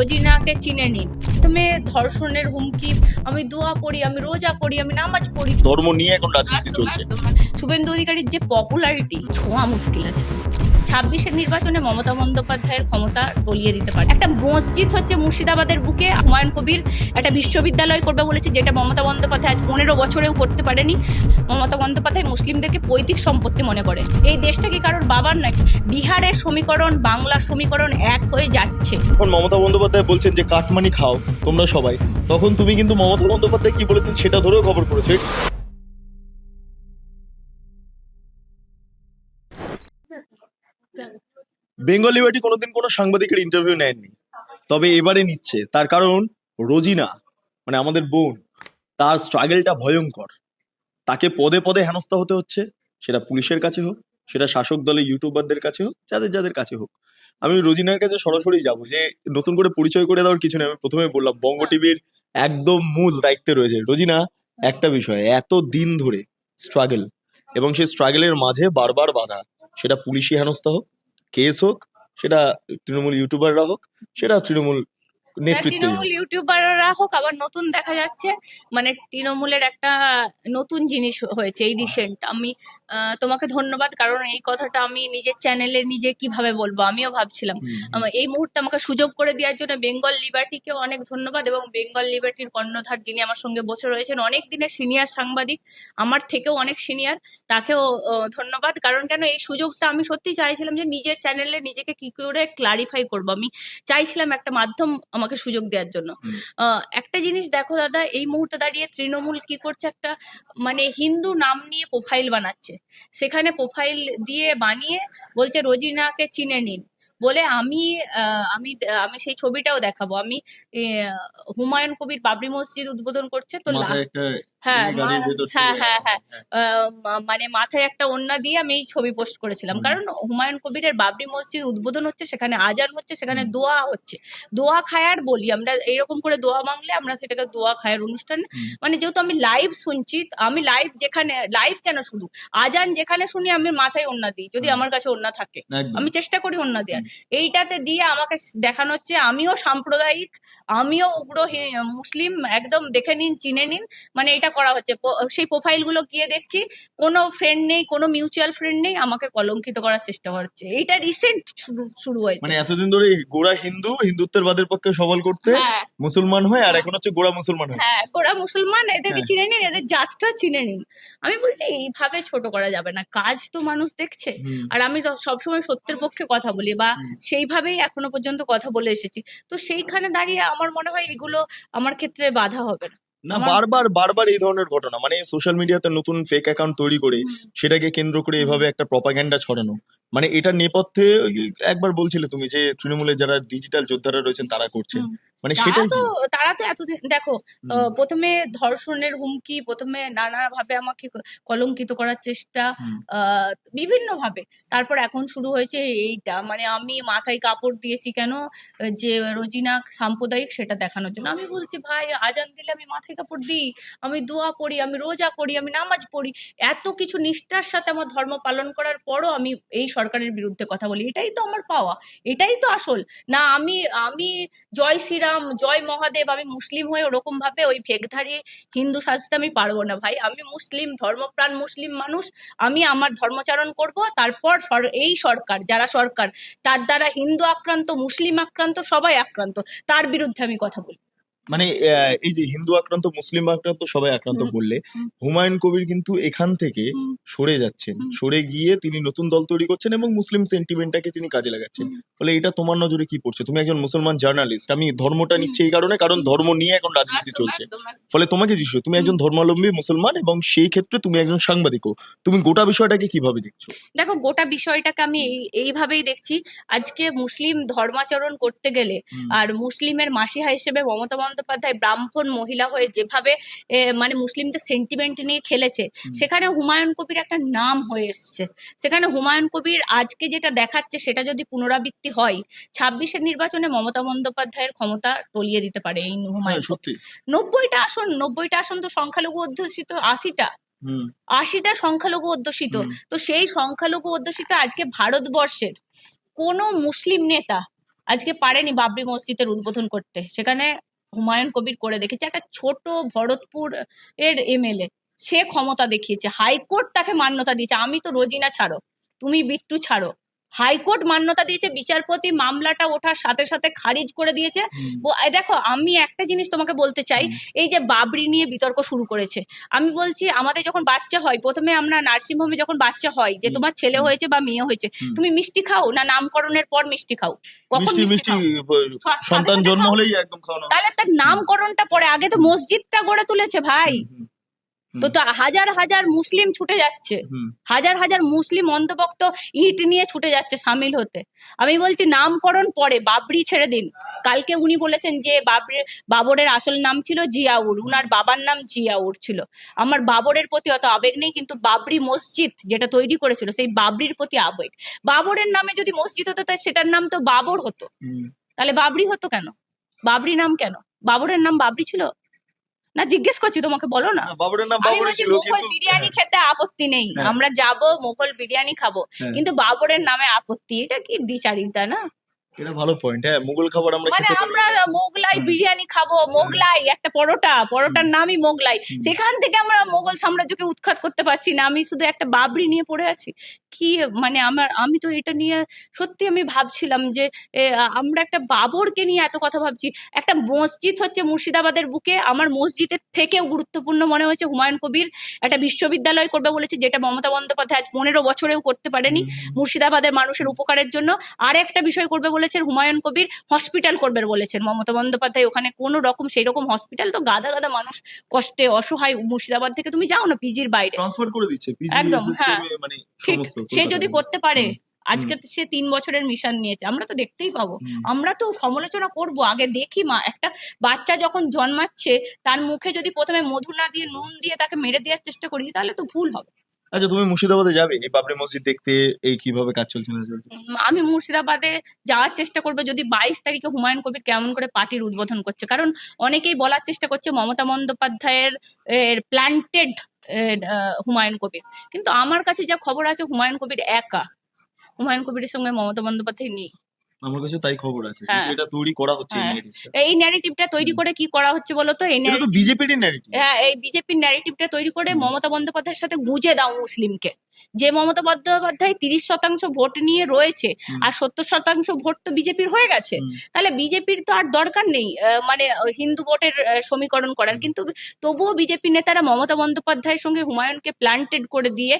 রোজিনাকে চিনে নিন। তুমি ধর্ষণের হুমকি আমি দোয়া পড়ি আমি রোজা পড়ি আমি নামাজ পড়ি। ধর্ম নিয়ে এখন রাজনীতি চলছে। শুভেন্দু অধিকারীর যে পপুলারিটি ছোঁয়া মুশকিল আছে। ছাব্বিশের নির্বাচনে মমতা বন্দ্যোপাধ্যায়ের ক্ষমতা টলিয়ে দিতে পারে। একটা মসজিদ হচ্ছে মুর্শিদাবাদের বুকে, হুমায়ুন কবির একটা বিশ্ববিদ্যালয় করবে বলেছে, যেটা মমতা বন্দ্যোপাধ্যায় আজ পনেরো বছরেও করতে পারেনি। মমতা বন্দ্যোপাধ্যায় মুসলিমদেরকে পৈতৃক সম্পত্তি মনে করে। এই দেশটা কি কারোর বাবার নাকি বিহারের সমীকরণ, বাংলার সমীকরণ এক হয়ে যাচ্ছে। এখন মমতা বন্দ্যোপাধ্যায় বলছেন যে, কাটমানি খাও তোমরা সবাই। তখন তুমি কিন্তু মমতা বন্দ্যোপাধ্যায় কি বলেছেন সেটা ধরেও খবর করেছ। বেঙ্গলি বাটি কোনোদিন কোনো সাংবাদিকের ইন্টারভিউ নেয়নি। তবে এবারে নিচ্ছে। তার কারণ, রোজিনা মানে আমাদের বোন, তার স্ট্রাগলটা ভয়ঙ্কর। তাকে পদে পদে হেনস্থা হতে হচ্ছে। সেটা পুলিশের কাছে হোক, সেটা শাসক দলের ইউটিউবারদের কাছে হোক, যাদের যাদের কাছে হোক। আমি রোজিনার কাছে সরাসরি যাব যে, নতুন করে পরিচয় করে দেওয়ার কিছু নেই। আমি প্রথমে বললাম, বঙ্গ টিভির একদম মূল দায়িত্বে রয়েছে। রোজিনা, একটা বিষয়, এত দিন ধরে স্ট্রাগল এবং সেই স্ট্রাগলের মাঝে বারবার বাধা। সেটা পুলিশি হেনস্থা হোক কেস হোক সেটা তৃণমূল ইউটিউবাররা হোক সেটা তৃণমূল নেতৃত্বে তৃণমূল ইউটিউবাররা হোক আবার নতুন দেখা যাচ্ছে মানে তৃণমূলের একটা নতুন জিনিস হয়েছে এই রিসেন্ট আমি তোমাকে ধন্যবাদ কারণ এই কথাটা আমি নিজের চ্যানেলে নিজে কীভাবে বলব আমিও ভাবছিলাম। এই মুহূর্তে আমাকে সুযোগ করে দেওয়ার জন্য বেঙ্গল লিবার্টিকে অনেক ধন্যবাদ এবং বেঙ্গল লিবার্টির কর্ণধার যিনি আমার সঙ্গে বসে রয়েছেন অনেক দিনের সিনিয়র সাংবাদিক আমার থেকেও অনেক সিনিয়র তাকেও ধন্যবাদ। কারণ কেন এই সুযোগটা আমি সত্যি চাইছিলাম যে নিজের চ্যানেলে নিজেকে কি করে ক্লারিফাই করব। আমি চাইছিলাম একটা মাধ্যম আমাকে সুযোগ দেওয়ার জন্য। একটা জিনিস দেখো দাদা এই মুহূর্তে দাঁড়িয়ে তৃণমূল কি করছে একটা মানে হিন্দু নাম নিয়ে প্রোফাইল বানাচ্ছে। সেখানে প্রোফাইল দিয়ে বানিয়ে বলছে রোজিনাকে চিনে নিন। বলে আমি আহ, আমি আমি সেই ছবিটাও দেখাবো। আমি হুমায়ুন কবির বাবরি মসজিদ উদ্বোধন করছে তো হ্যাঁ ভেতর হ্যাঁ হ্যাঁ হ্যাঁ আহ, মানে মাথায় একটা ওড়না দিয়ে আমি এই ছবি পোস্ট করেছিলাম। কারণ হুমায়ুন কবিরের বাবরি মসজিদ উদ্বোধন হচ্ছে সেখানে আজান হচ্ছে সেখানে দোয়া হচ্ছে। দোয়া খায়ার বলি আমরা এইরকম করে দোয়া মাংলে আমরা সেটাকে দোয়া খায়ার অনুষ্ঠান মানে যেহেতু আমি লাইভ শুনছি আমি লাইভ যেখানে লাইভ কেন শুধু আজান যেখানে শুনি আমি মাথায় ওড়না দিই যদি আমার কাছে ওড়না থাকে। আমি চেষ্টা করি অন্য দেওয়ার। এইটাতে দিয়ে আমাকে দেখানো হচ্ছে আমিও সাম্প্রদায়িক আমিও উগ্র মুসলিম একদম দেখে নিন চিনে নিন মানে এটা করা হচ্ছে। সেই প্রোফাইলগুলো গিয়ে দেখছি কোনো ফ্রেন্ড নেই কোনো মিউচুয়াল ফ্রেন্ড নেই আমাকে কলঙ্কিত করার চেষ্টা করছে। এইটা রিসেন্ট শুরু হয়েছে। মানে এতদিন ধরে গোড়া হিন্দু হিন্দুত্বের বাদের পক্ষে সবল করতে হ্যাঁ। মুসলমান হয়ে আর এখন হচ্ছে গোড়া মুসলমান হয়ে। হ্যাঁ গোড়া মুসলমান এদেরকে হ্যাঁ। চিনে নিন এদের জাতটা চিনে নিন। আমি বলছি এইভাবে ছোট করা যাবে না কাজ তো মানুষ দেখছে। আর আমি সবসময় সত্যের পক্ষে কথা বলি বা। সেইভাবেই এখনও পর্যন্ত কথা বলে এসেছি। তো সেইখানে দাঁড়িয়ে আমার মনে হয় এগুলো আমার ক্ষেত্রে বাধা হবে না। না বারবার বারবার এই ধরনের ঘটনা। মানে সোশ্যাল মিডিয়াতে নতুন ফেক অ্যাকাউন্ট তৈরি করে সেটাকে কেন্দ্র করে এভাবে একটা প্রপাগ্যান্ডা ছড়ানো। মানে এটা নেপথ্যে একবার বলছিলে তুমি যে তৃণমূলের যারা ডিজিটাল যোদ্ধারা রয়েছেন তারা করছেন। মানে তারা সেটাই তো তারা তো এতদিন দেখো প্রথমে ধর্ষণের হুমকি প্রথমে নানা ভাবে আমাকে কলঙ্কিত করার চেষ্টা বিভিন্ন ভাবে তারপর এখন শুরু হয়েছে এইটা। মানে আমি মাথায় কাপড় দিয়েছি কেন? যে রোজিনা সাম্প্রদায়িক সেটা দেখানোর জন্য। আমি বলছি ভাই আজান দিলে আমি মাথায় কাপড় দিই আমি দোয়া পড়ি আমি রোজা করি আমি নামাজ পড়ি। এত কিছু নিষ্ঠার সাথে আমার ধর্ম পালন করার পরও আমি এই সরকারের বিরুদ্ধে কথা বলি। এটাই তো আমার পাওয়া। এটাই তো আসল। না আমি আমি জয় শ্রীরাম জয় মহাদেব, আমি মুসলিম হয়ে ওরকম ভাবে ওই ভেগধারী হিন্দু সাজতে আমি পারব না ভাই। আমি মুসলিম, ধর্মপ্রাণ মুসলিম মানুষ, আমি আমার ধর্মচারণ করব। তারপর এই সরকার, যারা সরকার, তার দ্বারা হিন্দু আক্রান্ত, মুসলিম আক্রান্ত, সবাই আক্রান্ত, তার বিরুদ্ধে আমি কথা বলি। মানে এই যে হিন্দু আক্রান্ত মুসলিম আক্রান্ত সবাই আক্রান্ত বললে হুমায়ুন কবির কিন্তু এখান থেকে সরে যাচ্ছেন। সরে গিয়ে তিনি নতুন দল তৈরি করছেন এবং মুসলিম সেন্টিমেন্টটাকে তিনি কাজে লাগাচ্ছেন। ফলে এটা তোমার নজরে কি পড়ছে? তুমি একজন মুসলমান জার্নালিস্ট আমি ধর্মটা নিচ্ছি এই কারণে কারণ ধর্ম নিয়ে এখন রাজনীতি চলছে। ফলে তোমাকে যিশু তুমি একজন ধর্মাবলম্বী মুসলমান এবং সেই ক্ষেত্রে তুমি একজন সাংবাদিকও। তুমি গোটা বিষয়টাকে কীভাবে দেখছ? দেখো গোটা বিষয়টাকে আমি এই- এইভাবেই দেখছি। আজকে মুসলিম ধর্মাচরণ করতে গেলে আর মুসলিমের মাসিহা হিসেবে মমতা বন্দ্যোপাধ্যায় ব্রাহ্মণ মহিলা হয়ে যেভাবে মানে মুসলিমদের সেন্টিমেন্ট নিয়ে খেলেছে সেখানে হুমায়ুন কবির একটা নাম হয়ে এসছে। সেখানে হুমায়ুন কবির আজকে যেটা দেখাচ্ছে সেটা যদি পুনরাবৃত্তি হয় ছাব্বিশের নির্বাচনে মমতা বন্দ্যোপাধ্যায়ের ক্ষমতা টলিয়ে দিতে পারে এই হ্যাঁ হুমায়ুন সত্যি। নব্বইটা আসন নব্বইটা আসন তো সংখ্যালঘু অধ্যুষিত আশিটা। আশিটা সংখ্যালঘু অধ্যুষিত। তো সেই সংখ্যালঘু অধ্যুষিত আজকে ভারতবর্ষের কোনো মুসলিম নেতা আজকে পারেনি বাবরি মসজিদের উদ্বোধন করতে। সেখানে হুমায়ুন কবির করে দেখেছে। একটা ছোট ভরতপুর এর এমএলএ সে ক্ষমতা দেখিয়েছে। হাইকোর্ট তাকে মান্যতা দিয়েছে। আমি তো রোজিনা ছাড়ো, তুমি বিট্টু ছাড়ো। হাইকোর্ট মান্যতা দিয়েছে বিচারপতি মামলাটা ওঠার সাথে সাথে খারিজ করে দিয়েছে। দেখো আমি একটা জিনিস তোমাকে বলতে চাই এই যে বাবরি নিয়ে বিতর্ক শুরু করেছে আমি বলছি আমাদের যখন বাচ্চা হয় প্রথমে আমরা নার্সিংহোমে যখন বাচ্চা হয় যে তোমার ছেলে হয়েছে বা মেয়ে হয়েছে তুমি মিষ্টি খাও না নামকরণের পর মিষ্টি খাও? কখন মিষ্টি সন্তান জন্ম হলেই একদম খাওয়ানো তাহলে তার নামকরণটা পরে আগে তো মসজিদটা গড়ে তুলেছে ভাই। তো তো হাজার হাজার মুসলিম ছুটে যাচ্ছে। হাজার হাজার মুসলিম অন্ধভক্ত ইট নিয়ে ছুটে যাচ্ছে সামিল হতে। আমি বলছি নামকরণ পরে বাবরি ছেড়ে দিন। কালকে উনি বলেছেন যে বাবরি বাবরের আসল নাম ছিল জিয়াউর উনার বাবার নাম জিয়াউর ছিল। আমার বাবরের প্রতি অত আবেগ নেই কিন্তু বাবরি মসজিদ যেটা তৈরি করেছিল সেই বাবরির প্রতি আবেগ। বাবরের নামে যদি মসজিদ হতো তাই সেটার নাম তো বাবর হতো। তাহলে বাবরি হতো কেন? বাবরি নাম কেন? বাবরের নাম বাবরি ছিল? না জিজ্ঞেস করছি তোমাকে বলো না। নাম ছিল কিন্তু বিরিয়ানি খেতে আপত্তি নেই। হ্যাঁ। আমরা যাব মোগল বিরিয়ানি খাব। হ্যাঁ। কিন্তু বাবরের নামে আপত্তি এটা কি দ্বিচারিতা না? এটা ভালো পয়েন্ট হ্যাঁ মুঘল খাবার আমরা মানে আমরা মোগলাই বিরিয়ানি খাব মোগলাই একটা পরোটা পরোটার নামই মোগলাই। সেখান থেকে আমরা মোগল সাম্রাজ্যকে উৎখাত করতে পারছি না। আমি শুধু একটা বাবরি নিয়ে পড়ে আছি। কি মানে আমার আমি তো এটা নিয়ে সত্যি আমি ভাবছিলাম যে আমরা একটা বাবরকে নিয়ে এত কথা ভাবছি। একটা মসজিদ হচ্ছে মুর্শিদাবাদের বুকে। আমার মসজিদের থেকেও গুরুত্বপূর্ণ মনে হয়েছে হুমায়ুন কবির। একটা বিশ্ববিদ্যালয় করবে বলেছে যেটা মমতা বন্দ্যোপাধ্যায় আজ পনেরো বছরেও করতে পারেনি মুর্শিদাবাদের মানুষের উপকারের জন্য। আর একটা বিষয় করবে বলেছেন হুমায়ুন কবির হসপিটাল করবে বলেছেন। মমতা বন্দ্যোপাধ্যায় ওখানে কোনো রকম সেই রকম হসপিটাল তো গাদা গাদা মানুষ কষ্টে অসহায় মুর্শিদাবাদ থেকে তুমি যাও না পিজির বাইরে। ট্রান্সফার করে দিচ্ছে একদম, হ্যাঁ। মানে ঠিক সে যদি করতে পারে আজকে সে তিন বছরের মিশন নিয়েছে আমরা তো দেখতেই পাবো। আমরা তো সমালোচনা করব আগে দেখি মা একটা বাচ্চা যখন জন্মাচ্ছে তার মুখে যদি প্রথমে মধু না দিয়ে নুন দিয়ে তাকে মেরে দেওয়ার চেষ্টা করি তাহলে তো ভুল হবে। আচ্ছা তুমি মুর্শিদাবাদে যাবে? এই বাবরি মসজিদ দেখতে, এই কীভাবে কাজ চলছে, না চলছে? আমি মুর্শিদাবাদে যাওয়ার চেষ্টা করব। যদি বাইশ তারিখে হুমায়ুন কবির কেমন করে পার্টির উদ্বোধন করছে? কারণ অনেকেই বলার চেষ্টা করছে মমতা বন্দ্যোপাধ্যায়ের প্ল্যান্টেড হুমায়ুন কবির। কিন্তু আমার কাছে যা খবর আছে, হুমায়ুন কবির একা। হুমায়ুন কবিরের সঙ্গে মমতা বন্দ্যোপাধ্যায় নেই। আমার কাছে তাই খবর আছে হ্যাঁ। কিন্তু এটা তৈরি করা হচ্ছে এই ন্যারেটিভটা তৈরি করে কি করা হচ্ছে বলতো এই এটা তো বিজেপির ন্যারেটিভ হ্যাঁ এই বিজেপির ন্যারেটিভটা তৈরি করে মমতা বন্দ্যোপাধ্যায়ের সাথে গুঁজে দাও মুসলিমকে। যে মমতা বন্দ্যোপাধ্যায় তিরিশ শতাংশ ভোট নিয়ে রয়েছে হুম। আর সত্তর শতাংশ ভোট তো বিজেপির হয়ে গেছে তাহলে বিজেপির তো আর দরকার নেই আহ, মানে হিন্দু ভোটের আহ, সমীকরণ করার। কিন্তু তবুও বিজেপি নেতারা মমতা বন্দ্যোপাধ্যায়ের সঙ্গে হুমায়ুনকে প্ল্যান্টেড করে দিয়ে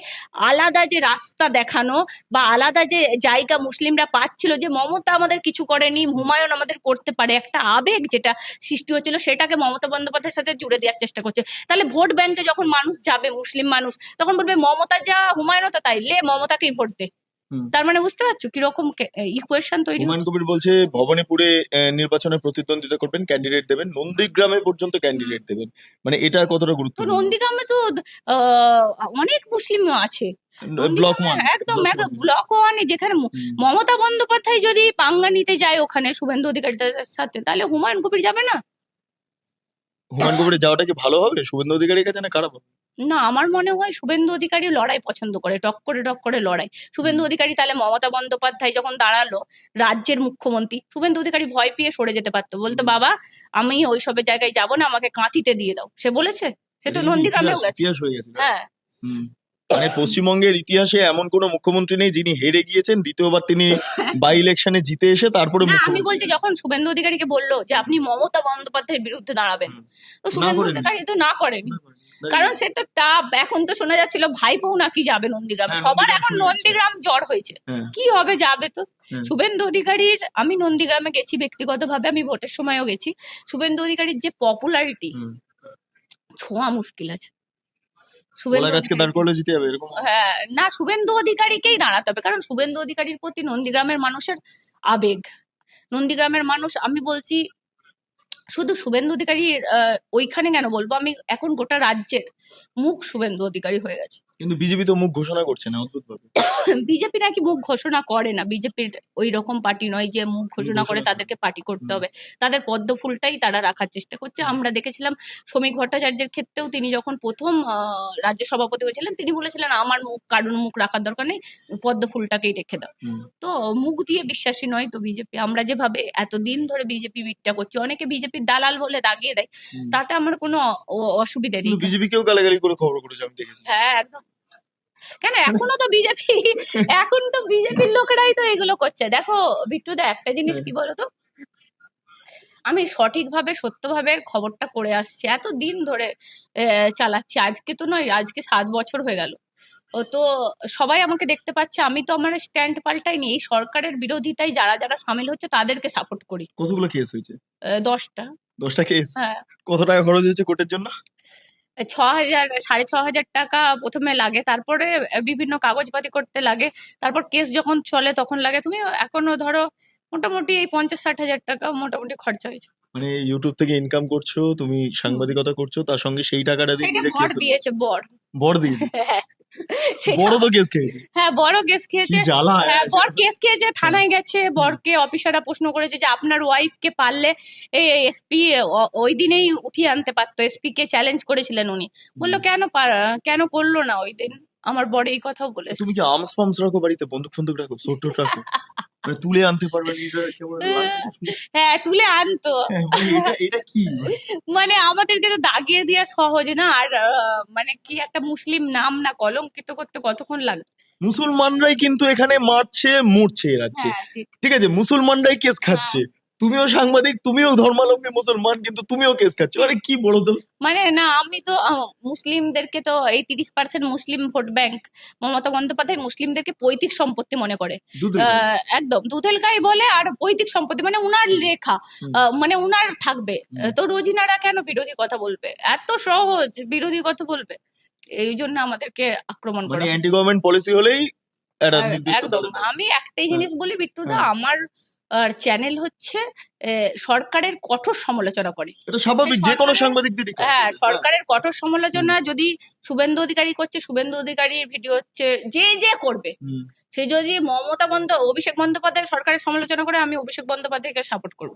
আলাদা যে রাস্তা দেখানো বা আলাদা যে জায়গা মুসলিমরা পাচ্ছিল যে মমতা আমাদের কিছু করেনি, হুমায়ুন আমাদের করতে পারে। একটা আবেগ যেটা সৃষ্টি হয়েছিল, সেটাকে মমতা বন্দ্যোপাধ্যায়ের সাথে জুড়ে দেওয়ার চেষ্টা করছে। তাহলে ভোট ব্যাংকে যখন মানুষ যাবে, মুসলিম মানুষ, তখন বলবে মমতা যা হুমায়ুনতা তাই। লে মমতাকেই ভোট দে। তার মানে বুঝতে পারছ কীরকম ইকুয়েশন তৈরি হুমায়ুন কবির বলছে ভবানীপুরে আহ, নির্বাচনে প্রতিদ্বন্দ্বিতা করবেন ক্যান্ডিডেট দেবেন নন্দীগ্রামে পর্যন্ত ক্যান্ডিডেট দেবেন। মানে এটা কতটা গুরুত্ব নন্দীগ্রামে তো আহ, অনেক মুসলিম আছে। ব্লক ওয়ান একদম একদম ব্লক ওয়ানে যেখানে মমতা বন্দ্যোপাধ্যায় যদি পাঙ্গা নিতে যায় ওখানে শুভেন্দু অধিকারীদের সাথে তাহলে হুমায়ুন কবির যাবে না? হুমায়ুন কবিরের যাওয়াটা কি ভালো হবে? শুভেন্দু অধিকারীর কাছে না খারাপ হবে? না আমার মনে হয় শুভেন্দু অধিকারী লড়াই পছন্দ করে টক করে টক করে লড়াই। শুভেন্দু অধিকারী তাহলে মমতা বন্দ্যোপাধ্যায় যখন দাঁড়াল রাজ্যের মুখ্যমন্ত্রী শুভেন্দু অধিকারী ভয় পেয়ে সরে যেতে পারতো। বলতো বাবা আমি ওইসবের জায়গায় যাব না আমাকে কাঁথিতে দিয়ে দাও। সে বলেছে সে তো নন্দীগ্রামেও গেছে। হয়ে মানে পশ্চিমবঙ্গের ইতিহাসে এমন কোনো মুখ্যমন্ত্রী নেই যিনি হেরে গিয়েছেন দ্বিতীয়বার তিনি বাই ইলেকশনে জিতে এসে তারপরে আমি বলছি যখন শুভেন্দু অধিকারীকে বলল যে আপনি মমতা বন্দ্যোপাধ্যায়ের বিরুদ্ধে দাঁড়াবেন। তো শুভেন্দু অধিকারী তো না করেনি। কারণ সে তো টাপ এখন তো শোনা যাচ্ছিল ভাইপো নাকি যাবে নন্দীগ্রাম। হ্যাঁ, সবার এখন নন্দীগ্রাম জ্বর হয়েছে। হ্যাঁ। কি হবে যাবে তো? হ্যাঁ। শুভেন্দু অধিকারীর আমি নন্দীগ্রামে গেছি ব্যক্তিগতভাবে আমি ভোটের সময়ও গেছি। শুভেন্দু অধিকারীর যে পপুলারিটি ছোঁয়া মুশকিল আছে। হ্যাঁ না শুভেন্দু অধিকারীকেই দাঁড়াতে হবে কারণ শুভেন্দু অধিকারীর প্রতি নন্দীগ্রামের মানুষের আবেগ। নন্দীগ্রামের মানুষ আমি বলছি শুধু শুভেন্দু অধিকারী ওইখানে কেন বলব? আমি এখন গোটা রাজ্যের মুখ শুভেন্দু অধিকারী হয়ে গেছে। কিন্তু বিজেপি তো মুখ ঘোষণা করছে না অদ্ভুত বিজেপি নাকি মুখ ঘোষণা করে না। বিজেপির ওই রকম পার্টি নয় যে মুখ ঘোষণা করে তাদেরকে পার্টি করতে হবে। তাদের পদ্ম ফুলটাই তারা রাখার চেষ্টা করছে। আমরা দেখেছিলাম শ্রমিক ভট্টাচার্যের ক্ষেত্রেও তিনি যখন প্রথম রাজ্য সভাপতি হয়েছিলেন তিনি বলেছিলেন আমার মুখ কারণ মুখ রাখার দরকার নেই পদ্ম ফুলটাকেই রেখে দাও। তো মুখ দিয়ে বিশ্বাসী নয় তো বিজেপি। আমরা যেভাবে এতদিন ধরে বিজেপি বিটটা করছি অনেকে বিজেপির দালাল বলে দাগিয়ে দেয় তাতে আমার কোনো অসুবিধে নেই। বিজেপি কেও গালাগালি করে খবর করেছে আমি দেখেছি। হ্যাঁ একদম। কেন এখনও তো বিজেপি এখন তো বিজেপির লোকেরাই তো এগুলো করছে। দেখো বিট্টুদা একটা জিনিস কি বলতো? আমি সঠিকভাবে সত্যভাবে খবরটা করে আসছি। এত দিন ধরে চালাচ্ছি। আজকে তো নয় আজকে সাত বছর হয়ে গেল। ও তো সবাই আমাকে দেখতে পাচ্ছে। আমি তো আমার স্ট্যান্ড পাল্টাইনি। এই সরকারের বিরোধিতায় যারা যারা সামিল হচ্ছে তাদেরকে সাপোর্ট করি। কতগুলো কেস হয়েছে? দশটা। দশটা কেস হ্যাঁ। কত টাকা খরচ হয়েছে কোর্টের জন্য? ছ হাজার সাড়ে ছ হাজার টাকা প্রথমে লাগে। তারপরে বিভিন্ন কাগজপাতি করতে লাগে। তারপর কেস যখন চলে তখন লাগে। তুমি এখনও ধরো মোটামুটি এই পঞ্চাশ ষাট হাজার টাকা মোটামুটি খরচা হয়েছে। মানে ইউটিউব থেকে ইনকাম করছ তুমি সাংবাদিকতা করছ তার সঙ্গে সেই টাকাটা দিয়ে বর দিয়েছে বর বর দিয়ে হ্যাঁ। বড় তো কেস খেয়েছে। হ্যাঁ বড় কেস খেয়েছে। হ্যাঁ বর কেস খেয়েছে থানায় গেছে বরকে অফিসাররা প্রশ্ন করেছে যে আপনার ওয়াইফকে পারলে এই এসপি ওই দিনেই উঠিয়ে আনতে পারতো। এসপি কে চ্যালেঞ্জ করেছিলেন উনি। বলল কেন কেন করল না ওই দিন? আমার বর এই কথাও বলেছে। তুমি কি আর্মস ফার্মস রাখো বাড়িতে? বন্দুক ফন্দুক রাখো ছোট রাখো? মানে তুলে আনতে পারবে? হ্যাঁ তুলে আনতো। হ্যাঁ, মানে এটা কি? মানে আমাদেরকে তো দাগিয়ে দেওয়া সহজ না আর মানে কি একটা মুসলিম নাম না কলঙ্কিত করতে কতক্ষণ লাগে? মুসলমানরাই কিন্তু এখানে মারছে মরছে এ রাজ্যে হ্যাঁ ঠিক। ঠিক আছে মুসলমানরাই কেস খাচ্ছে। তুমিও সাংবাদিক তুমিও ধর্মাবলম্বী মুসলমান কিন্তু তুমিও কেস খাচ্ছ। আরে কি বলো তো? মানে না আমি তো মুসলিমদেরকে তো এই তিরিশ percent Muslim vote bank Mamata Bandyopadhyay মুসলিমদেরকে পৈতৃক সম্পত্তি মনে করে। একদম দুধেল গাই বলে আর পৈতৃক সম্পত্তি মানে উনার লেখা। আহ, মানে উনার থাকবে। তো রোজিনারা কেন বিরোধী কথা বলবে? এত সহজ বিরোধী কথা বলবে। এই জন্য আমাদেরকে আক্রমণ করা অ্যান্টি গভর্নমেন্ট পলিসি হলেই একদম আমি একটাই জিনিস বলি বিট্টু দা আমার চ্যানেল হচ্ছে সরকারের কঠোর সমালোচনা করে। এটা স্বাভাবিক যে কোনো সাংবাদিকদেরই হ্যাঁ সরকারের কঠোর সমালোচনা যদি শুভেন্দু অধিকারী করছে শুভেন্দু অধিকারীর ভিডিও হচ্ছে যে যে করবে। সে যদি মমতা বন্দ অভিষেক বন্দ্যোপাধ্যায় সরকারের সমালোচনা করে আমি অভিষেক বন্দ্যোপাধ্যায়কে সাপোর্ট করব।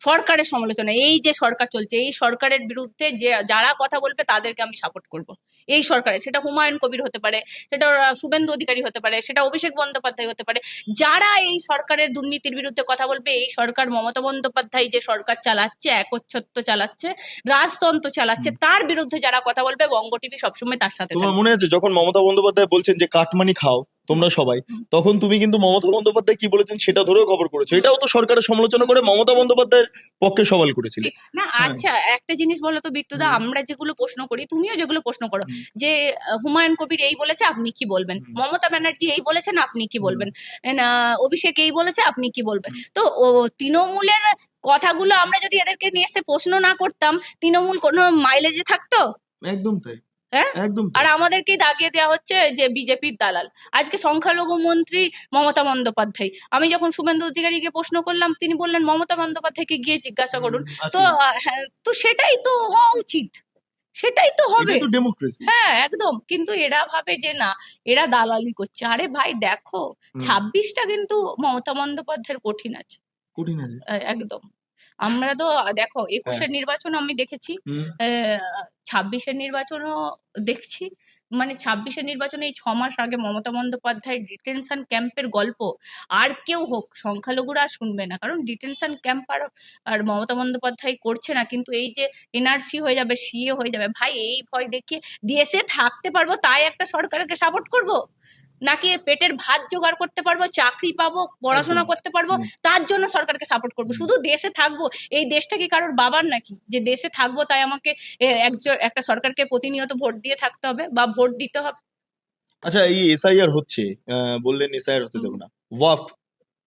সরকারের সমালোচনা এই যে সরকার চলছে এই সরকারের বিরুদ্ধে যে যারা কথা বলবে তাদেরকে আমি সাপোর্ট করব। এই সরকারে সেটা হুমায়ুন কবির হতে পারে সেটা শুভেন্দু অধিকারী হতে পারে সেটা অভিষেক বন্দ্যোপাধ্যায় হতে পারে যারা এই সরকারের দুর্নীতির বিরুদ্ধে কথা বলবে এই সরকার মমতা বন্দ্যোপাধ্যায় যে সরকার চালাচ্ছে একচ্ছত্ব চালাচ্ছে রাজতন্ত্র চালাচ্ছে তার বিরুদ্ধে যারা কথা বলবে বঙ্গ টিভি সবসময় তার সাথে মনে আছে যখন মমতা বন্দ্যোপাধ্যায় বলছেন যে কাটমানি খাও। তোমরা সবাই। তখন তুমি কিন্তু মমতা বন্দ্যোপাধ্যায় কি বলেছেন সেটা ধরেও খবর করেছ। এটাও তো সরকারের সমালোচনা করে মমতা বন্দ্যোপাধ্যায়ের পক্ষে সওয়াল করেছিলে। না আচ্ছা একটা জিনিস বলো তো বিট্টুদা আমরা যেগুলো প্রশ্ন করি তুমিও যেগুলো প্রশ্ন করো যে হুমায়ুন কবির এই বলেছে আপনি কি বলবেন? মমতা ব্যানার্জি এই বলেছেন আপনি কি বলবেন? না, অভিষেক এই বলেছে আপনি কি বলবেন? তো তৃণমূলের কথাগুলো আমরা যদি এদেরকে নিয়ে এসে প্রশ্ন না করতাম তৃণমূল কোনো মাইলেজে থাকতো? একদম তাই। হ্যাঁ? একদম আর আমাদেরকেই দাগিয়ে দেওয়া হচ্ছে যে বিজেপির দালাল। আজকে সংখ্যালঘু মন্ত্রী মমতা বন্দ্যোপাধ্যায়। আমি যখন শুভেন্দু অধিকারীকে প্রশ্ন করলাম তিনি বললেন মমতা বন্দ্যোপাধ্যায়কে গিয়ে জিজ্ঞাসা করুন। তো হ্যাঁ, তো সেটাই তো হওয়া উচিত। সেটাই তো হবে। এটাই তো ডেমোক্রেসি হ্যাঁ একদম। কিন্তু এরা ভাবে যে না এরা দালালি করছে। আরে ভাই দেখো ছাব্বিশটা কিন্তু মমতা বন্দ্যোপাধ্যায়ের কঠিন আছে। কঠিন আছে। আহ, একদম। আমরা তো দেখো একুশের নির্বাচন আমি দেখেছি। ছাব্বিশের নির্বাচনও দেখছি। মানে ছাব্বিশের নির্বাচনে এই ছ মাস আগে মমতা বন্দ্যোপাধ্যায়ের ডিটেনশন ক্যাম্পের গল্প আর কেউ হোক সংখ্যালঘুরা শুনবে না। কারণ ডিটেনশন ক্যাম্প আর আর মমতা বন্দ্যোপাধ্যায় করছে না। কিন্তু এই যে এনআরসি হয়ে যাবে সিএ হয়ে যাবে ভাই এই ভয় দেখিয়ে দেশে থাকতে পারব তাই একটা সরকারকে সাপোর্ট করব? নাকি পেটের ভাত জোগাড় করতে পারব চাকরি পাবো পড়াশোনা করতে পারব তার জন্য সরকারকে সাপোর্ট করব। শুধু দেশে থাকব এই দেশটা কি কারোর বাবার নাকি? যে দেশে থাকব তাই আমাকে একজন একটা সরকারকে প্রতিনিয়ত ভোট দিয়ে থাকতে হবে বা ভোট দিতে হবে। আচ্ছা এই এসআইআর হচ্ছে বললেন এসআইআর হতে দেবো না। ওয়াফ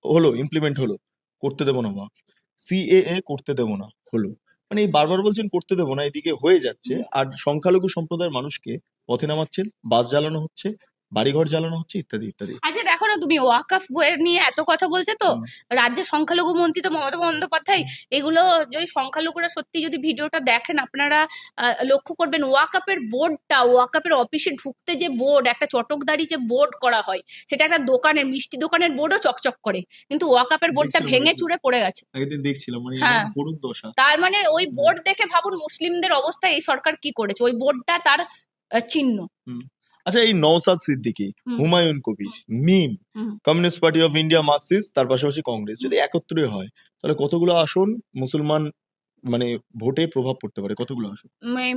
হলো ইমপ্লিমেন্ট হলো করতে দেবো না ওয়াফ সিএএ করতে দেবো না হলো। মানে এই বারবার বলছেন করতে দেবো না এদিকে হয়ে যাচ্ছে। আর সংখ্যালঘু সম্প্রদায়ের মানুষকে পথে নামাচ্ছেন বাস জ্বালানো হচ্ছে বাড়িঘর জ্বালানো হচ্ছে ইত্যাদি ইত্যাদি। আচ্ছা দেখো না তুমি ওয়াকাফ বইয়ের নিয়ে এত কথা বলছে তো। রাজ্যের সংখ্যালঘু মন্ত্রী তো মমতা বন্দ্যোপাধ্যায় এগুলো যদি সংখ্যালঘুরা সত্যি যদি ভিডিওটা দেখেন আপনারা লক্ষ্য করবেন ওয়াকাপের বোর্ডটা ওয়াকাপের অফিসে ঢুকতে যে বোর্ড একটা চটকদারি যে বোর্ড করা হয় সেটা একটা দোকানের মিষ্টি দোকানের বোর্ডও চকচক করে। কিন্তু ওয়াকাপের বোর্ডটা ভেঙে। চুরে পড়ে গেছে। একদিন দেখছিলাম মানে হ্যাঁ। করুণ দশা তার মানে ওই বোর্ড দেখে ভাবুন মুসলিমদের অবস্থা এই সরকার কি করেছে? ওই বোর্ডটা তার চিহ্ন। আচ্ছা এই নওসাদ সিদ্দিকি হুমায়ুন কবির মিম communist party of India Marxist তার পাশাপাশি কংগ্রেস। যদি একত্রে হয় তাহলে কতগুলো আসন মুসলমান মানে ভোটে প্রভাব পড়তে পারে? কতগুলো আসন?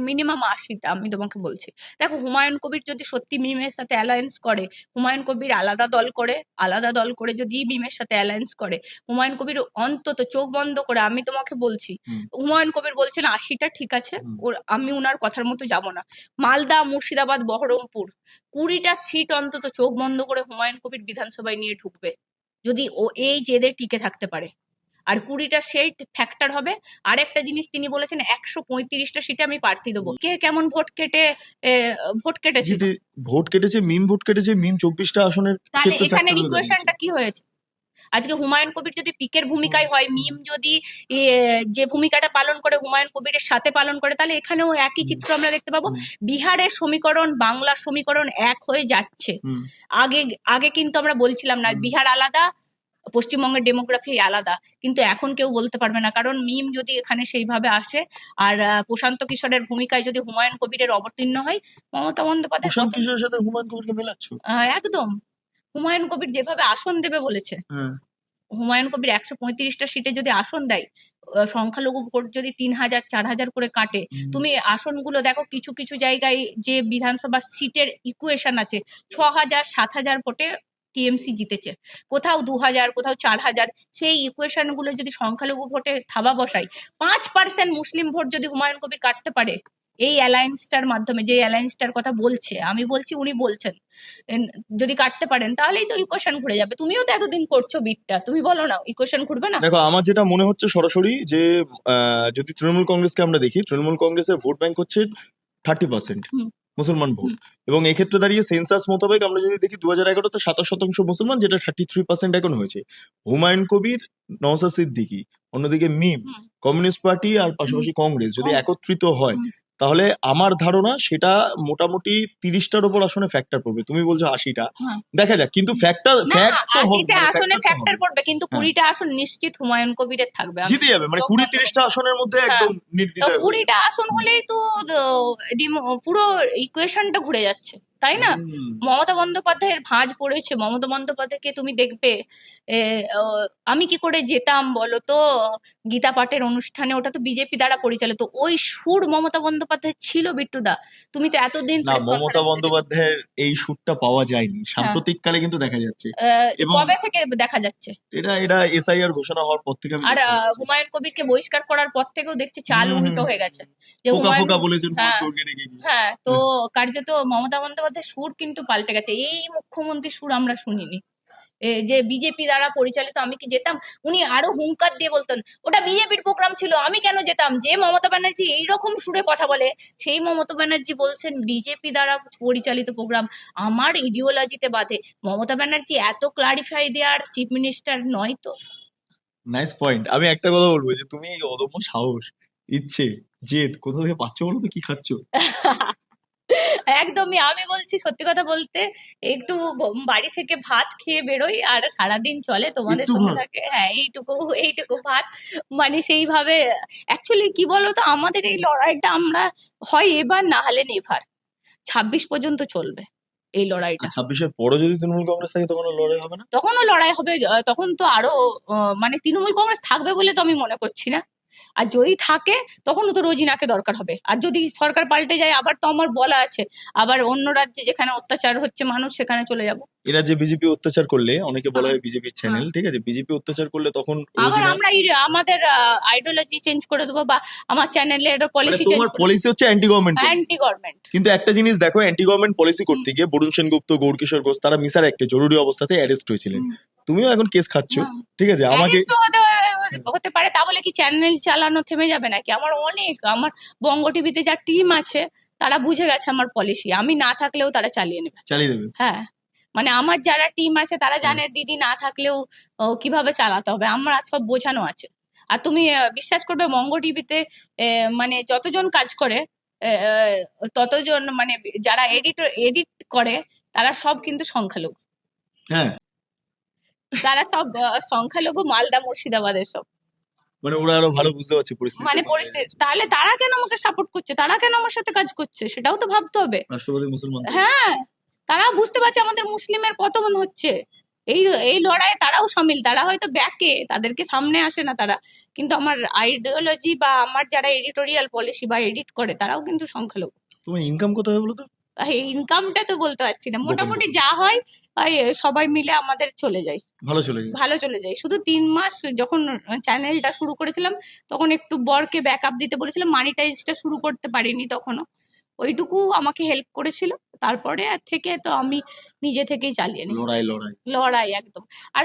মিনিমাম আশিটা আমি তোমাকে বলছি। দেখো হুমায়ুন কবির যদি সত্যি মিমের সাথে অ্যালায়েন্স করে হুমায়ুন কবির আলাদা দল করে আলাদা দল করে যদি মিমের সাথে অ্যালায়েন্স করে হুমায়ুন কবির অন্তত চোখ বন্ধ করে আমি তোমাকে বলছি হুমায়ুন কবির বলছেন আশিটা ঠিক আছে ওর আমি উনার কথার মতো যাব না। মালদা মুর্শিদাবাদ বহরমপুর কুড়িটা সিট অন্তত চোখ বন্ধ করে হুমায়ুন কবির বিধানসভায় নিয়ে ঢুকবে। যদি ও এই জেদে টিকে থাকতে পারে। আর কুড়িটা সিট ফ্যাক্টর হবে। আর একটা জিনিস তিনি বলেছেন একশো পঁয়ত্রিশটা সিটে আমি প্রার্থী দেবো। কে কেমন ভোট কেটে ভোট কেটেছে যদি ভোট কেটেছে মিম ভোট কেটেছে মিম চব্বিশটা আসনের তাহলে ক্ষেত্রে এখানে factor হয়ে ইকুয়েশনটা কি হয়েছে? আজকে হুমায়ুন কবির যদি পিকের ভূমিকায় হয় মিম যদি এ, যে ভূমিকাটা পালন করে হুমায়ুন কবিরের সাথে পালন করে তাহলে এখানেও একই চিত্র আমরা দেখতে পাবো। বিহারের সমীকরণ বাংলার সমীকরণ এক হয়ে যাচ্ছে। হুম। আগে আগে কিন্তু আমরা বলছিলাম না বিহার আলাদা পশ্চিমবঙ্গের ডেমোগ্রাফি আলাদা। কিন্তু এখন কেউ বলতে পারবে না। কারণ মিম যদি এখানে সেইভাবে আসে আর প্রশান্ত কিশোরের ভূমিকায় যদি হুমায়ুন কবিরের অবতীর্ণ হয় মমতা বন্দ্যোপাধ্যায় প্রশান্ত কিশোরের সাথে হুমায়ুন কবিরকে মেলাচ্ছ? একদম। হুমায়ুন কবির যেভাবে আসন দেবে বলেছে। হ্যাঁ। হুমায়ুন কবির একশো পঁয়ত্রিশটা সিটে যদি আসন দেয় সংখ্যালঘু ভোট যদি তিন হাজার চার হাজার করে কাটে তুমি আসনগুলো দেখো কিছু কিছু জায়গায় যে বিধানসভা সিটের ইকুয়েশন আছে ছ হাজার সাত হাজার ভোটে টিএমসি জিতেছে। কোথাও দু হাজার কোথাও চার হাজার সেই ইকুয়েশনগুলো যদি সংখ্যালঘু ভোটে থাবা বসাই পাঁচ পার্সেন্ট মুসলিম ভোট যদি হুমায়ুন কবির কাটতে পারে এই অ্যালায়েন্সটার মাধ্যমে যে অ্যালায়েন্সটার কথা বলছে আমি বলছি উনি বলছেন যদি কাটতে পারেন তাহলেই তো ইকুয়েশন ঘুরে যাবে। তুমিও তো এতদিন করছ বিটটা তুমি বলো না ইকুয়েশন ঘুরবে না? দেখো আমার যেটা মনে হচ্ছে সরাসরি যে যদি তৃণমূল কংগ্রেসকে আমরা দেখি তৃণমূল কংগ্রেসের ভোট ব্যাংক হচ্ছে থার্টি পার্সেন্ট। মুসলমান ভোট। এবং এক্ষেত্রে দাঁড়িয়ে সেন্সাস মোতাবেক আমরা যদি দেখি দু হাজার এগারোতে সাতাশ শতাংশ মুসলমান যেটা থার্টি থ্রি পার্সেন্ট এখন হয়েছে। হুমায়ুন কবির নওসা সিদ্দিকি অন্যদিকে মিম কমিউনিস্ট পার্টি আর পাশাপাশি কংগ্রেস যদি একত্রিত হয়। তাহলে আমার ধারণা সেটা মোটামুটি তিরিশটার উপর আসনে ফ্যাক্টর পড়বে তুমি বলছো আশিটা হ্যাঁ। দেখা যাক কিন্তু ফ্যাক্টর আশিটা আসনে ফ্যাক্টর পড়বে কিন্তু হ্যাঁ। কুড়িটা আসন নিশ্চিত হুমায়ুন কবিরের থাকবে জিতে যাবে মানে কুড়ি তিরিশটা আসনের মধ্যে হ্যাঁ। একদম। কুড়িটা আসন হলেই তো পুরো ইকুয়েশনটা ঘুরে যাচ্ছে তাই না? মমতা বন্দ্যোপাধ্যায়ের ভাঁজ পড়েছে। মমতা বন্দ্যোপাধ্যায়কে তুমি দেখবে আমি কি করে যেতাম বলো তো? গীতা পাঠের অনুষ্ঠানে ওটা তো বিজেপি দ্বারা পরিচালিত। ওই সুর মমতা বন্দ্যোপাধ্যায় ছিল বিট্টুদা তুমি তো এতদিন মমতা বন্দ্যোপাধ্যায়ের এই সুরটা পাওয়া যায়নি। সাম্প্রতিক কালে কিন্তু দেখা যাচ্ছে। কবে থেকে দেখা যাচ্ছে? এটা এটা এসআইআর ঘোষণা হওয়ার পর থেকে আর। হুমায়ুন কবিরকে বহিষ্কার করার পর থেকেও দেখছি চাল উল্টো হয়ে গেছে। যে ফোকা হুমায়ুন হ্যাঁ। হ্যাঁ তো কার্যত মমতা বন্দ্যোপাধ্যায়ের সুর কিন্তু পাল্টে গেছে। এই মুখ্যমন্ত্রীর সুর আমরা শুনিনি। যে বিজেপি দ্বারা পরিচালিত আমি কি যেতাম? উনি আরও হুঙ্কার দিয়ে বলতেন ওটা বিজেপির প্রোগ্রাম ছিল আমি কেন যেতাম? যে মমতা ব্যানার্জি এইরকম সুরে কথা বলে সেই মমতা ব্যানার্জি বলছেন বিজেপি দ্বারা পরিচালিত প্রোগ্রাম আমার ইডিওলজিতে বাধে। মমতা ব্যানার্জি এত ক্লারিফাই দেওয়ার চিফ মিনিস্টার নয় তো? নাইস পয়েন্ট আমি একটা কথা বলব যে তুমি অদম্য সাহস ইচ্ছে জেদ কোথা থেকে পাচ্ছ বলো তো কি খাচ্ছ? একদমই আমি বলছি সত্যি কথা বলতে একটু বাড়ি থেকে ভাত খেয়ে বেরোই আর সারাদিন চলে তোমাদের সঙ্গে থাকে। হ্যাঁ এইটুকু এইটুকু ভাত। মানে সেইভাবে অ্যাকচুয়ালি কি বলতো আমাদের এই লড়াইটা আমরা হয় এবার না হলে নেভার ছাব্বিশ পর্যন্ত চলবে এই লড়াইটা। ছাব্বিশের পরে যদি তৃণমূল কংগ্রেস থাকে তখন লড়াই হবে না? তখনও লড়াই হবে তখন তো আরও মানে তৃণমূল কংগ্রেস থাকবে বলে তো আমি মনে করছি না। আর যদি থাকে তখনও তো রোজিনাকে দরকার হবে। আর যদি সরকার পাল্টে যায় আবার তো আমার বলা আছে আবার অন্য রাজ্যে যেখানে অত্যাচার হচ্ছে মানুষ সেখানে চলে যাব। এরা যে বিজেপি অত্যাচার করলে অনেকে বলা হ্যাঁ। হয় বিজেপির চ্যানেল ঠিক আছে? বিজেপি অত্যাচার করলে তখন আবার আমরা আমাদের আইডিওলজি চেঞ্জ করে দেবো বা আমার চ্যানেলের পলিসি চেঞ্জ তোমার পলিসি হচ্ছে অ্যান্টি গভর্নমেন্ট অ্যান্টি গভর্নমেন্ট কিন্তু একটা জিনিস দেখো অ্যান্টি গভর্নমেন্ট পলিসি করতে গিয়ে বরুণ সেনগুপ্ত গৌরকিশোর ঘোষ তারা মিসার একটা জরুরি অবস্থাতে অ্যারেস্ট হয়েছিলেন। তুমিও এখন কেস খাচ্ছ ঠিক আছে? আমাকে হতে পারে তা বলে কি চ্যানেল চালানো থেমে যাবে নাকি? আমার অনেক আমার বঙ্গ টিভিতে যা টিম আছে তারা বুঝে গেছে আমার পলিসি আমি না থাকলেও তারা চালিয়ে নেবে। চালিয়ে দেবে। হ্যাঁ। মানে আমার যারা টিম আছে তারা জানে দিদি না থাকলেও কীভাবে চালাতে হবে। আমার আজ সব বোঝানো আছে। আর তুমি বিশ্বাস করবে বঙ্গ টিভিতে মানে যতজন কাজ করে ততজন মানে যারা এডিট এডিট করে তারা সব কিন্তু সংখ্যালঘু। হ্যাঁ। তারা সব সংখ্যালঘু মালদা মুর্শিদাবাদের সব মানে ওরা আরও ভালো বুঝতে পারছে পরিস্থিতি। মানে পরিস্থিতি তাহলে তারা কেন আমাকে সাপোর্ট করছে? তারা কেন আমার সাথে কাজ করছে? সেটাও তো ভাবতে হবে। রাষ্ট্রপতি মুসলমান হ্যাঁ তারা বুঝতে পারছে আমাদের মুসলিমের পতন হচ্ছে। এই এই লড়াইয়ে তারাও সামিল তারা হয়তো ব্যাকে তাদেরকে সামনে আসে না তারা। কিন্তু আমার আইডিওলজি বা আমার যারা এডিটোরিয়াল পলিসি বা এডিট করে তারাও কিন্তু সংখ্যালঘু। তোমার ইনকাম কত হয় বলো তো? ইনকামটা তো বলতে পারছি না। মোটামুটি যা হয় সবাই মিলে আমাদের চলে যায়। ভালো চলে যায়। ভালো চলে যায়। শুধু তিন মাস যখন চ্যানেলটা শুরু করেছিলাম তখন একটু বরকে ব্যাকআপ দিতে বলেছিলাম মানিটাইজটা শুরু করতে পারিনি তখনও। ওইটুকু আমাকে হেল্প করেছিল। তারপরে আর থেকে তো আমি নিজে থেকেই চালিয়ে নিই। লড়াই লড়াই। লড়াই একদম। আর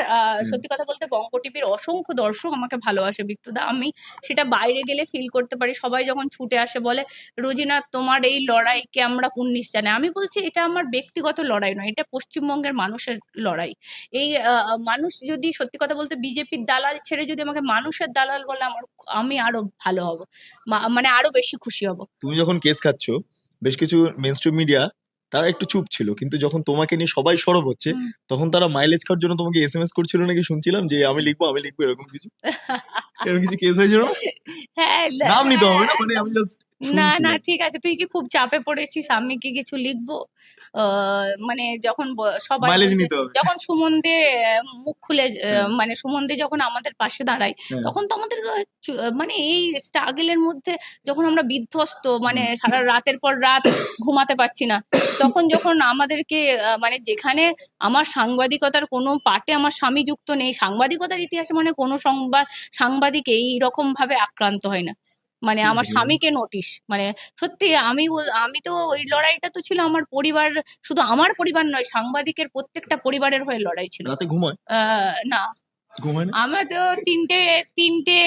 সত্যি কথা বলতে বঙ্গ টিভির অসংখ্য দর্শক আমাকে ভালোবাসে বিট্টুদা আমি সেটা বাইরে গেলে ফিল করতে পারি। সবাই যখন ছুটে আসে বলে রোজিনা তোমার এই লড়াইকে আমরা কুন্নিশ জানাই। আমি বলছি এটা আমার ব্যক্তিগত লড়াই নয় এটা পশ্চিমবঙ্গের মানুষের লড়াই। এই আহ, মানুষ যদি সত্যি কথা বলতে বিজেপির দালাল ছেড়ে যদি আমাকে মানুষের দালাল বলে আমার আমি আরও ভালো হব। মানে আরও বেশি খুশি হব। তুমি যখন কেস খাচ্ছ বেশ কিছু মেন স্ট্রিম মিডিয়া তারা একটু চুপ ছিল কিন্তু যখন তোমাকে নিয়ে সবাই সরব হচ্ছে তখন তারা মাইলেজ খাওয়ার জন্য তোমাকে এস এম এস করছিল নাকি শুনছিলাম যে আমি লিখব আমি লিখব এরকম কিছু এরকম কিছু কেস হয়েছিল? হ্যাঁ নাম নিতে হবে না হ্যাঁ। মানে আমি জাস্ট না না ঠিক আছে। তুই কি খুব চাপে পড়েছিস? আমি কি কিছু লিখব? আহ, মানে যখন সবাই যখন সুমন দে মুখ খুলে। মানে সুমন দে যখন আমাদের পাশে দাঁড়ায় হ্যাঁ। তখন তো আমাদের মানে এই স্ট্রাগলের মধ্যে যখন আমরা বিধ্বস্ত মানে সারা রাতের পর রাত ঘুমাতে পারছি না তখন যখন আমাদেরকে মানে যেখানে আমার সাংবাদিকতার কোনো পার্টে আমার স্বামী যুক্ত নেই সাংবাদিকতার ইতিহাসে মানে কোনো সংবাদ সাংবাদিক এই রকম ভাবে আক্রান্ত হয় না। মানে আমার স্বামীকে নোটিশ মানে সত্যি আমি আমি তো ওই লড়াইটা তো ছিল আমার পরিবার শুধু আমার পরিবার নয় সাংবাদিকের প্রত্যেকটা পরিবারের হয়ে লড়াই ছিল। রাতে ঘুমায় আহ, না। আমার তো তিনটে তিনটে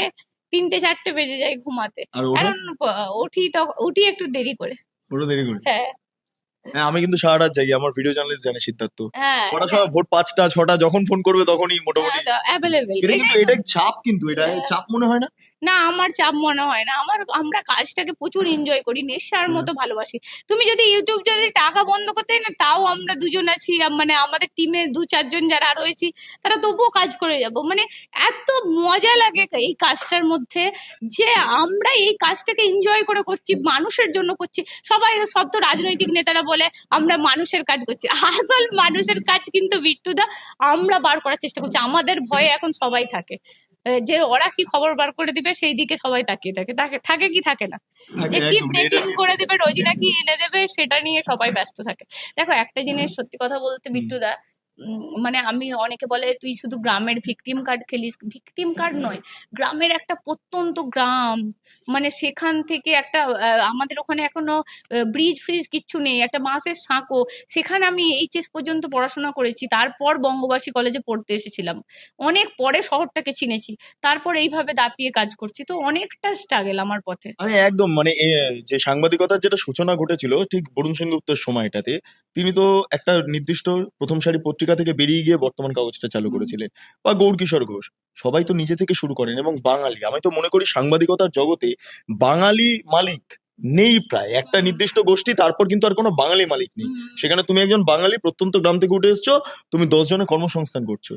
তিনটে চারটে বেজে যায় ঘুমাতে। কারণ উঠি তখন উঠি একটু দেরি করে। দেরি করে? হ্যাঁ। হ্যাঁ আমি কিন্তু সারা রাত জাগি আমার ভিডিও জার্নালিস্ট জানে সিদ্ধার্থ। হ্যাঁ কটার সময় ভোট পাঁচটা ছটা যখন ফোন করবে তখনই মোটামুটি অ্যাভেলেবেল এটা কিন্তু এটা চাপ কিন্তু এটা হ্যাঁ। চাপ মনে হয় না? না আমার চাপ মনে হয় না। আমার আমরা কাজটাকে প্রচুর এনজয় করি নেশার। মতো ভালোবাসি। তুমি যদি ইউটিউব যদি টাকা বন্ধ করতে না তাও আমরা দুজন আছি মানে আমাদের টিমের দু চারজন যারা রয়েছি তারা তবুও কাজ করে যাব। মানে এত মজা লাগে এই কাজটার মধ্যে যে আমরা এই কাজটাকে এনজয় করে করছি মানুষের জন্য করছি সবাই সব তো রাজনৈতিক নেতারা বলে আমরা মানুষের কাজ করছি। আসল মানুষের কাজ কিন্তু বিট্টুদা আমরা বার করার চেষ্টা করছি। আমাদের ভয়ে এখন সবাই থাকে। যে ওরা কি খবর বার করে দিবে সেই দিকে সবাই তাকিয়ে থাকে। থাকে থাকে কি থাকে না? যে কি ব্রেকিং করে দেবে রোজিনা কি এনে দেবে সেটা নিয়ে সবাই ব্যস্ত থাকে। দেখো একটা জিনিস সত্যি কথা বলতে বিট্টুদা মানে আমি অনেকে বলে তুই শুধু গ্রামের ভিকটিম কার্ড খেলিস। ভিকটিম কার্ড নয় গ্রামের একটা প্রত্যন্ত গ্রাম। মানে সেখান থেকে একটা আমাদের ওখানে এখনও ব্রিজ ফ্রিজ কিচ্ছু নেই একটা বাঁশের সাঁকো। সেখানে আমি এইচএস পর্যন্ত পড়াশোনা করেছি। তারপর বঙ্গবাসী কলেজে পড়তে এসেছিলাম। অনেক পরে শহরটাকে চিনেছি। তারপর এইভাবে দাপিয়ে কাজ করছি। তো অনেকটা স্ট্রাগেল আমার পথে। আরে একদম মানে যে সাংবাদিকতার যেটা সূচনা ঘটেছিল ঠিক বরুণ সেনগুপ্তের সময়টাতে তিনি তো একটা নির্দিষ্ট প্রথম সারি পত্রিকা থেকে বেরিয়ে গিয়ে বর্তমান কাগজটা চালু করেছিলেন বা গৌরকিশোর ঘোষ। সবাই তো নিজে থেকে শুরু করেন এবং বাঙালি। আমি তো মনে করি সাংবাদিকতার জগতে বাঙালি মালিক নেই প্রায়। একটা নির্দিষ্ট গোষ্ঠী তারপর কিন্তু আর কোনো বাঙালি মালিক নেই। সেখানে তুমি একজন বাঙালি প্রত্যন্ত গ্রাম থেকে উঠে এসছো তুমি দশ জনের কর্মসংস্থান করছ।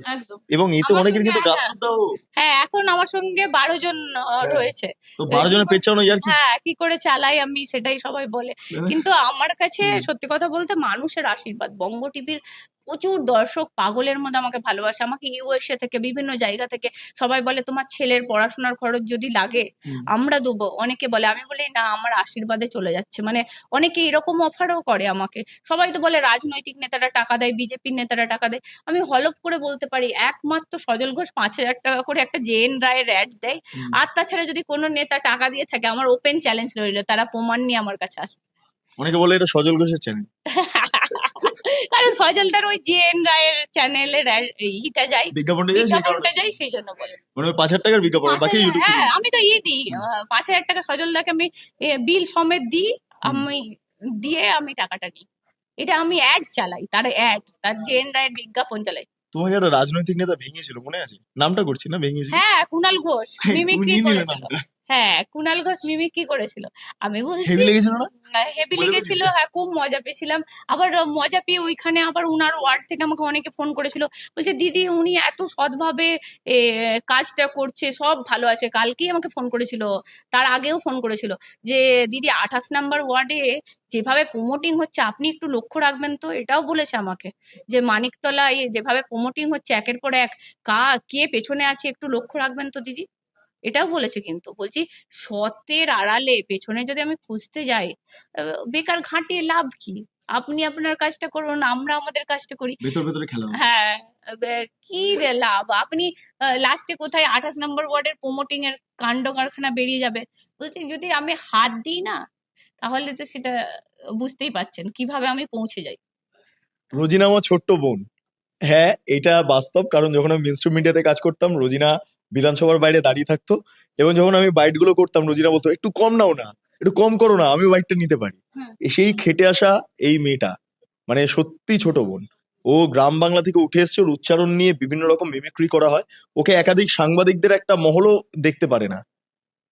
এবং এই তো অনেকের কিন্তু হ্যাঁ। গাত্রদাহ হ্যাঁ এখন আমার সঙ্গে বারো জন হ্যাঁ। রয়েছে। তো বারো জনের পেট চালানো ইয়ার হ্যাঁ কি করে চালাই আমি সেটাই সবাই বলে। কিন্তু আমার কাছে সত্যি কথা বলতে মানুষের আশীর্বাদ। বঙ্গ টিভির প্রচুর দর্শক পাগলের মধ্যে আমাকে ভালোবাসে। আমাকে ইউএসএ থেকে বিভিন্ন জায়গা থেকে সবাই বলে তোমার ছেলের পড়াশোনার খরচ যদি লাগে আমরা দেবো। অনেকে বলে আমি বলি না আমার আশীর্বাদে চলে যাচ্ছে। মানে অনেকে এরকম অফারও করে আমাকে। সবাই তো বলে রাজনৈতিক নেতারা টাকা দেয় বিজেপির নেতারা টাকা দেয়। আমি হলফ করে বলতে পারি একমাত্র সজল ঘোষ পাঁচ হাজার টাকা করে একটা জেন রায়ের অ্যাড দেয়। আর তাছাড়া যদি কোনো নেতা টাকা দিয়ে থাকে আমার ওপেন চ্যালেঞ্জ রইল তারা প্রমাণ নিয়ে আমার কাছে আসবে। অনেকে বলে এটা সজল ঘোষের চ্যানেল কারণ সজলদার ওই জেন রায়ের চ্যানেলের ইটা যাই বিজ্ঞাপনটা যায় সেই বিজ্ঞাপনটা যাই সেই জন্য বলে। মানে ওই পাঁচ হাজার টাকার বিজ্ঞাপন বাকি ইউটিউব হ্যাঁ আমি তো ইয়ে দিই পাঁচ হাজার টাকা সজলদাকে আমি বিল সমেত দিই আমি দিয়ে আমি টাকাটা নিই। এটা আমি অ্যাড চালাই তার অ্যাড তার জেন রায়ের বিজ্ঞাপন চালাই। তোমাকে একটা রাজনৈতিক নেতা ভেঙেছিল মনে আছে? নামটা করছি না ভেঙেছিল? হ্যাঁ কুনাল ঘোষ মিমিক্রি করেছিল। হ্যাঁ কুনাল ঘোষ মিমিক্রি করেছিল? আমি বলছি হেভি লেগেছিল না? হেভি লেগেছিল হ্যাঁ খুব মজা পেয়েছিলাম। আবার মজা পেয়ে ওইখানে আবার উনার ওয়ার্ড থেকে আমাকে অনেকে ফোন করেছিল। বলছে দিদি উনি এত সৎভাবে কাজটা করছে সব ভালো আছে। কালকেই আমাকে ফোন করেছিল তার আগেও ফোন করেছিল যে দিদি আঠাশ নাম্বার ওয়ার্ডে যেভাবে প্রমোটিং হচ্ছে আপনি একটু লক্ষ্য রাখবেন তো? এটাও বলেছে আমাকে যে মানিকতলায় যেভাবে প্রমোটিং হচ্ছে একের পর এক কা কে পেছনে আছে একটু লক্ষ্য রাখবেন তো দিদি? এটাও বলেছে কিন্তু। বলছি সতের আড়ালে পেছনে যদি আমি খুঁজতে যাই বেকার ঘাঁটিয়ে লাভ কি? আপনি আপনার কাজটা করুন আমরা আমাদের কাজটা করি। ভেতর ভেতরে খেলা হ্যাঁ কি লাভ? আপনি লাস্টে কোথায় আঠাশ নম্বর ওয়ার্ডের প্রমোটিং এর কাণ্ড কারখানা বেরিয়ে যাবে। বলছি যদি আমি হাত দিই না তাহলে তো সেটা বুঝতেই পারছেন কীভাবে আমি পৌঁছে যাই। রোজিনা আমার ছোট্ট বোন। হ্যাঁ এটা বাস্তব কারণ যখন আমি মিনস্ট্রিম মিডিয়াতে কাজ করতাম রোজিনা বিধানসভার বাইরে দাঁড়িয়ে থাকতো এবং যখন আমি বাইটগুলো করতাম রোজিনা বলতো একটু কম নাও না একটু কম করো না আমি বাইকটা নিতে পারি। সেই খেটে আসা এই মেয়েটা মানে সত্যি ছোট বোন ও গ্রাম বাংলা থেকে উঠে এসছে ওর উচ্চারণ নিয়ে বিভিন্ন রকম মিমিক্রি করা হয়। ওকে একাধিক সাংবাদিকদের একটা মহলও দেখতে পারে না।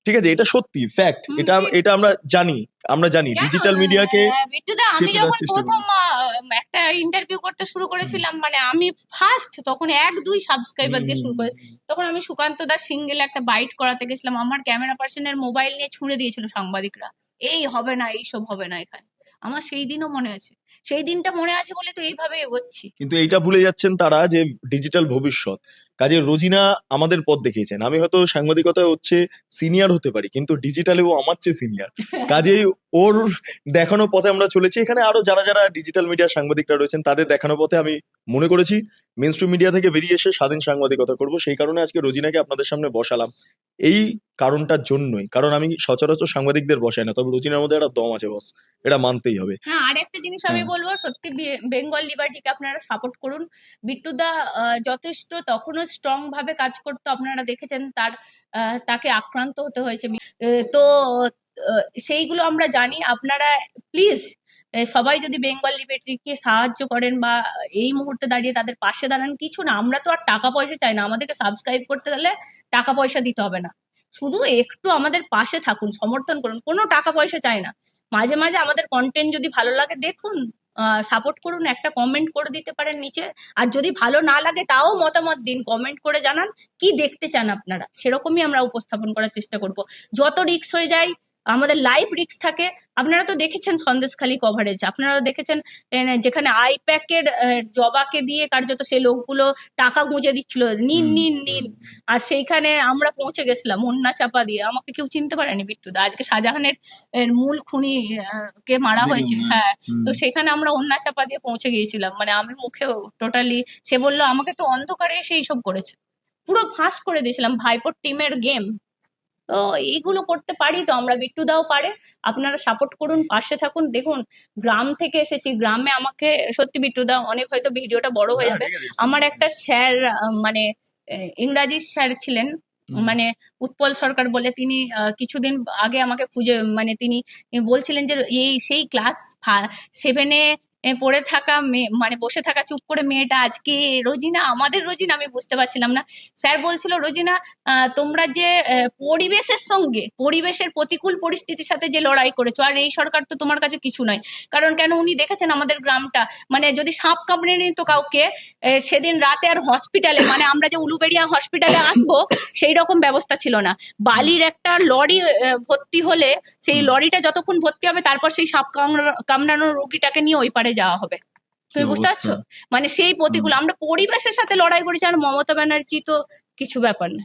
ঠিক আছে? এটা সত্যি ফ্যাক্ট এটা এটা আমরা জানি আমরা জানি। ডিজিটাল মিডিয়াকে হ্যাঁ, আমি যখন প্রথম একটা ইন্টারভিউ করতে শুরু করেছিলাম মানে আমি ফার্স্ট তখন এক দুই সাবস্ক্রাইবার দিয়ে শুরু করে তখন আমি সুকান্ত দাস সিঙ্গেল একটা বাইট করাতে গেছিলাম। আমার ক্যামেরা পার্সনের মোবাইল নিয়ে ছুঁড়ে দিয়েছিল সাংবাদিকরা। এই হবে না এইসব হবে না এখানে। আমার সেই দিনও মনে আছে। সেই দিনটা মনে আছে বলে তো এইভাবে এগোচ্ছি। কিন্তু এইটা ভুলে যাচ্ছেন তারা যে ডিজিটাল ভবিষ্যৎ। কাজে রোজিনা আমাদের পথ দেখিয়েছেন। আমি হয়তো সাংবাদিকতা হচ্ছে সিনিয়র হতে পারি কিন্তু ডিজিটালে ও আমার চেয়ে সিনিয়র কাজেই ওর দেখানো পথে আমরা চলেছি। এখানে আরও যারা যারা ডিজিটাল মিডিয়া সাংবাদিকরা রয়েছেন তাদের দেখানো পথে আমি মনে করেছি মেন স্ট্রিম মিডিয়া থেকে বেরিয়ে এসে স্বাধীন সাংবাদিকতা করব সেই কারণে আজকে রোজিনাকে আপনাদের সামনে বসালাম। এই কারণটার জন্যই কারণ আমি সচরাচর সাংবাদিকদের বসাই না তবে রোজিনার মধ্যে একটা দম আছে বস এটা মানতেই হবে। হ্যাঁ আর একটা জিনিস আমি। বলব সত্যি বেঙ্গল লিবার্টিকে আপনারা সাপোর্ট করুন। বিট্টুদা যথেষ্ট তখনও স্ট্রং ভাবে কাজ করতো আপনারা দেখেছেন তার তাকে আক্রান্ত হতে হয়েছে। তো সেইগুলো আমরা জানি। আপনারা প্লিজ সবাই যদি বেঙ্গল লিবার্টিকে সাহায্য করেন বা এই মুহূর্তে দাঁড়িয়ে তাদের পাশে দাঁড়ান, কিছু না। আমরা তো আর টাকা পয়সা চাই না। আমাদেরকে সাবস্ক্রাইব করতে গেলে টাকা পয়সা দিতে হবে না। শুধু একটু আমাদের পাশে থাকুন, সমর্থন করুন। কোনো টাকা পয়সা চাই না। মাঝে মাঝে আমাদের কন্টেন্ট যদি ভালো লাগে, দেখুন সাপোর্ট করুন, একটা কমেন্ট করে দিতে পারেন নিচে। আর যদি ভালো না লাগে, তাও মতামত দিন কমেন্ট করে জানান। কি দেখতে চান আপনারা? সেরকমই আমরা উপস্থাপন করার চেষ্টা করব। যত রিক্স হয়ে যায় আমাদের লাইভ রিক্স থাকে। আপনারা তো দেখেছেন সন্দেশখালী কভারেজ আপনারা দেখেছেন যেখানে আইপ্যাকের জবাকে দিয়ে কার্যত সেই লোকগুলো টাকা গুঁজে দিচ্ছিল। নিন নিন নিন। আর সেইখানে আমরা পৌঁছে গেছিলাম অন্যা চাপা দিয়ে। আমাকে কেউ চিনতে পারেনি বিট্টুদা। আজকে শাহজাহানের মূল খুনি কে মারা হয়েছিল হ্যাঁ। তো সেখানে আমরা অন্যা চাপা দিয়ে পৌঁছে গিয়েছিলাম। মানে আমি মুখেও টোটালি সে বলল আমাকে তো অন্ধকারে এসে এইসব করেছে। পুরো ফাঁস করে দিয়েছিলাম ভাইপোর টিমের গেম তো এইগুলো করতে পারি তো আমরা বিট্টু দাও পারে। আপনারা সাপোর্ট করুন পাশে থাকুন। দেখুন গ্রাম থেকে এসেছি গ্রামে আমাকে সত্যি বিট্টু দাও অনেক হয়তো ভিডিওটা বড় হয়ে যাবে। আমার একটা স্যার মানে ইংরাজি স্যার ছিলেন। মানে উৎপল সরকার বলে তিনি কিছুদিন আগে আমাকে খুঁজে মানে তিনি বলছিলেন যে এই সেই ক্লাস সেভেনে পড়ে থাকা মেয়ে মানে বসে থাকা চুপ করে মেয়েটা আজকে রোজিনা, আমাদের রোজিনা আমি বুঝতে পারছিলাম না। স্যার বলছিল, রোজিনা তোমরা যে পরিবেশের সঙ্গে, পরিবেশের প্রতিকূল পরিস্থিতির সাথে যে লড়াই করেছ, আর এই সরকার তো তোমার কাছে কিছু নয়। কারণ কেন উনি দেখেছেন আমাদের গ্রামটা মানে যদি সাপ কামড়ে নিত কাউকে সেদিন রাতে আর হসপিটালে মানে আমরা যে উলুবেড়িয়া হসপিটালে আসব, সেই রকম ব্যবস্থা ছিল না। বালির একটা লরি ভর্তি হলে, সেই লরিটা যতক্ষণ ভর্তি হবে, তারপর সেই সাপ কামড়া- কামড়ানো রোগীটাকে নিয়ে ওই পারে যাওয়া হবে? তুমি বুঝতে পারছ? মানে সেই প্রতিকূল আমরা পরিবেশের সাথে লড়াই করেছি আর মমতা ব্যানার্জি তো কিছু ব্যাপার না।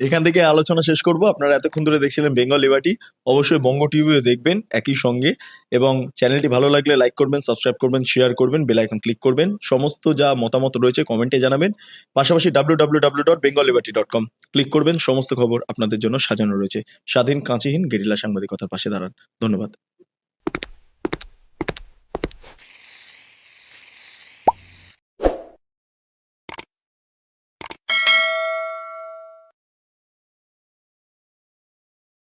এখান থেকে আলোচনা শেষ করব। আপনারা এতক্ষণ ধরে দেখছিলেন বেঙ্গল লিবার্টি। অবশ্যই বঙ্গ টিভিও দেখবেন একই সঙ্গে এবং চ্যানেলটি ভালো লাগলে লাইক করবেন সাবস্ক্রাইব করবেন শেয়ার করবেন বেল আইকন ক্লিক করবেন। সমস্ত যা মতামত রয়েছে কমেন্টে জানাবেন। পাশাপাশি W W W dot Bengal liberty dot com click করবেন। সমস্ত খবর আপনাদের জন্য সাজানো রয়েছে। স্বাধীন কাঁচিহীন গেরিলা সাংবাদিকতার পাশে দাঁড়ান। ধন্যবাদ।